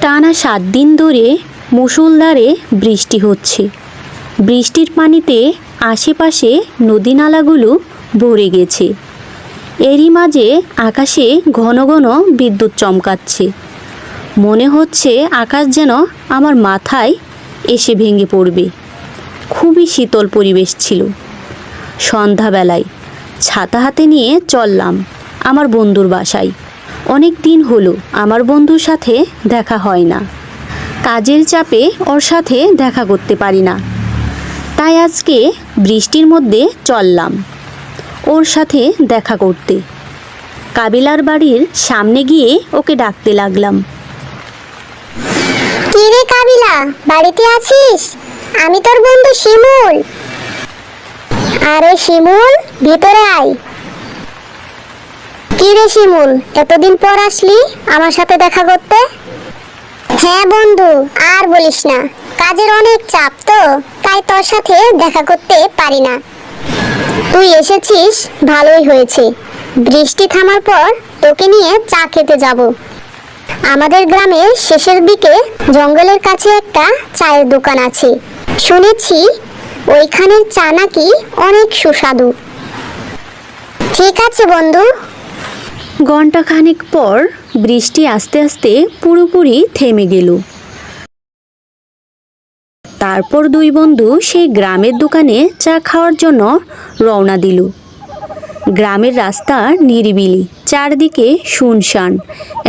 টানা সাত দিন ধরে মুষলধারে বৃষ্টি হচ্ছে। বৃষ্টির পানিতে আশেপাশে নদী নালাগুলো ভরে গেছে। এরই মাঝে আকাশে ঘন ঘন বিদ্যুৎ চমকাচ্ছে। মনে হচ্ছে আকাশ যেন আমার মাথায় এসে ভেঙে পড়বে। খুবই শীতল পরিবেশ ছিল। সন্ধ্যাবেলায় ছাতা হাতে নিয়ে চললাম আমার বন্ধুর বাসায়। অনেক দিন হলো আমার বন্ধুর সাথে দেখা হয় না। কাজের চাপে ওর সাথে দেখা করতে পারি না। তাই আজকে বৃষ্টির মধ্যে চললাম ওর সাথে দেখা করতে। কাবিলার বাড়ির সামনে গিয়ে ওকে ডাকতে লাগলাম। কি রে কাবিলা, বাড়িতে আছিস? আমি তোর বন্ধু শিমুল। আরে শিমুল, ভিতরে আয়। কি রে শিমুল? এতদিন পর আসলি আমার সাথে দেখা করতে? হ্যাঁ বন্ধু, আর বলিস না। কাজের অনেক চাপ তো, তাই তোর সাথে দেখা করতে পারি না। তুই এসেছিস, ভালোই হয়েছে। বৃষ্টি থামার পর তোকে নিয়ে চা খেতে যাব। আমাদের গ্রামের শেষের দিকে জঙ্গলের কাছে একটা চায়ের দোকান আছে। শুনেছি, ওইখানের চা নাকি অনেক সুস্বাদু। ঠিক আছে বন্ধু ঘণ্টাখানেক পর বৃষ্টি আস্তে আস্তে পুরোপুরি থেমে গেল। তারপর দুই বন্ধু সেই গ্রামের দোকানে চা খাওয়ার জন্য রওনা দিল। গ্রামের রাস্তা নিরিবিলি, চারদিকে শুনশান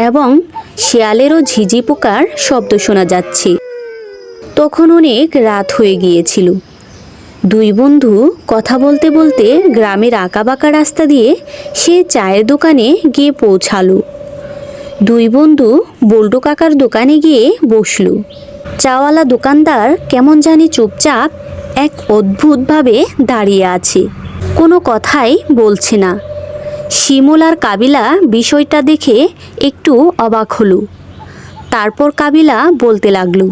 এবং শিয়ালেরও ঝিঝি পোকার শব্দ শোনা যাচ্ছে। তখন অনেক রাত হয়ে গিয়েছিল। দুই বন্ধু কথা বলতে বলতে গ্রামের আঁকাবাঁকা রাস্তা দিয়ে সে চায়ের দোকানে গিয়ে পৌঁছালো। দুই বন্ধু বল্টু কাকার দোকানে গিয়ে বসল। চাওয়ালা দোকানদার কেমন জানি চুপচাপ এক অদ্ভুতভাবে দাঁড়িয়ে আছে। কোনো কথাই বলছে না। শিমুল আর কাবিলা বিষয়টা দেখে একটু অবাক হলো। তারপর কাবিলা বলতে লাগল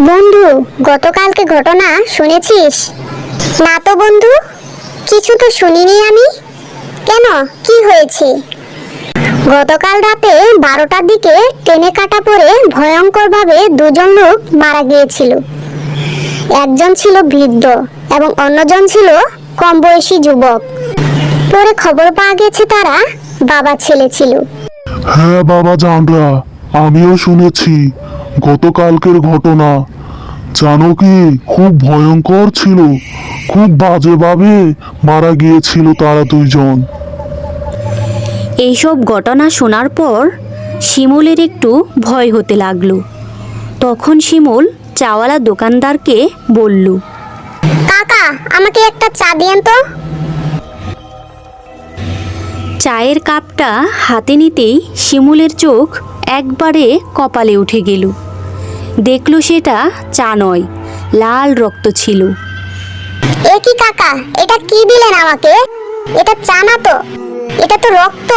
বন্ধু, গতকালকে ঘটনা শুনেছিস? না তো বন্ধু, কিছু তো শুনিনি আমি। কেন? কি হয়েছে? গতকাল রাতে বারোটার দিকে ট্রেনে কাটা পড়ে ভয়ঙ্করভাবে দুজন লোক মারা গিয়েছিল। একজন ছিল বৃদ্ধ এবং অন্যজন ছিল কম বয়সী যুবক। পরে খবর পাওয়া গেছে তারা বাবা ছেলে ছিল। হ্যাঁ বাবা জানরা আমিও শুনেছি। গতকালকের ঘটনা। জানো কি খুব ভয়ঙ্কর ছিল। খুব বাজেভাবে মারা গিয়েছিল তারা দুইজন। এইসব ঘটনা শোনার পর শিমুলের একটু ভয় হতে লাগল। তখন শিমুল চাওয়ালা দোকানদারকে বলল কাকা আমাকে একটা চা দিয়েন তো। চায়ের কাপটা হাতে নিতেই শিমুলের চোখ একবারে কপালে উঠে গেল। দেখল সেটা চা নয় লাল রক্ত ছিল। এ কি কাকা এটা কি দিলেন আমাকে? এটা চা না তো এটা তো রক্ত।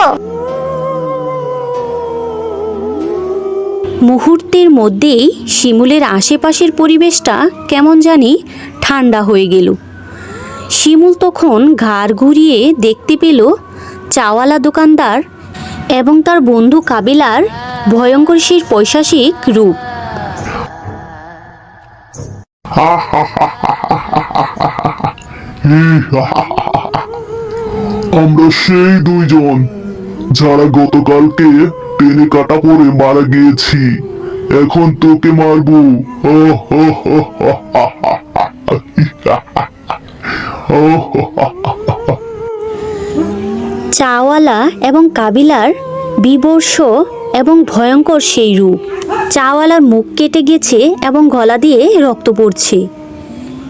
মুহূর্তের মধ্যেই শিমুলের আশেপাশের পরিবেশটা কেমন জানি ঠান্ডা হয়ে গেল। শিমুল তখন ঘাড় ঘুরিয়ে দেখতে পেল চাওয়ালা দোকানদার এবং তার বন্ধু কাবিলার ভয়ঙ্কর সেই পৈশাসিক রূপ। আমরা সেই দুইজন যারা গতকালকে ট্রেনে কাটা পড়ে মারা গিয়েছি এখন তোকে মারবো। চাওয়ালা এবং কাবিলার বিবর্ষ এবং ভয়ঙ্কর সেই রূপ চাওয়ালার মুখ কেটে গেছে এবং গলা দিয়ে রক্ত পড়ছে।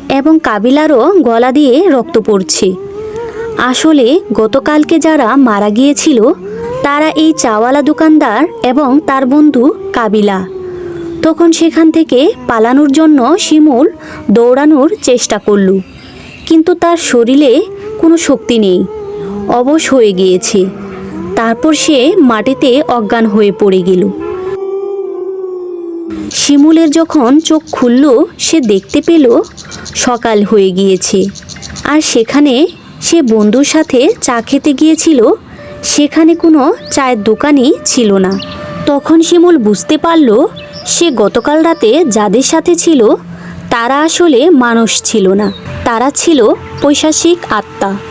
এবং কাবিলারও গলা দিয়ে রক্ত পড়ছে। আসলে গতকালকে যারা মারা গিয়েছিল, তারা এই চাওয়ালা দোকানদার এবং তার বন্ধু কাবিলা। তখন সেখান থেকে পালানোর জন্য শিমুল দৌড়ানোর চেষ্টা করল। কিন্তু তার শরীরে কোনো শক্তি নেই। অবশ হয়ে গিয়েছে। তারপর সে মাটিতে অজ্ঞান হয়ে পড়ে গেল। শিমুলের যখন চোখ খুলল, সে দেখতে পেল সকাল হয়ে গিয়েছে। আর সেখানে সে বন্ধুর সাথে চা খেতে গিয়েছিল, সেখানে কোনো চায়ের দোকানই ছিল না। তখন শিমুল বুঝতে পারল, সে গতকাল রাতে যাদের সাথে ছিল, তারা আসলে মানুষ ছিল না। তারা ছিল পৈশাসিক আত্মা।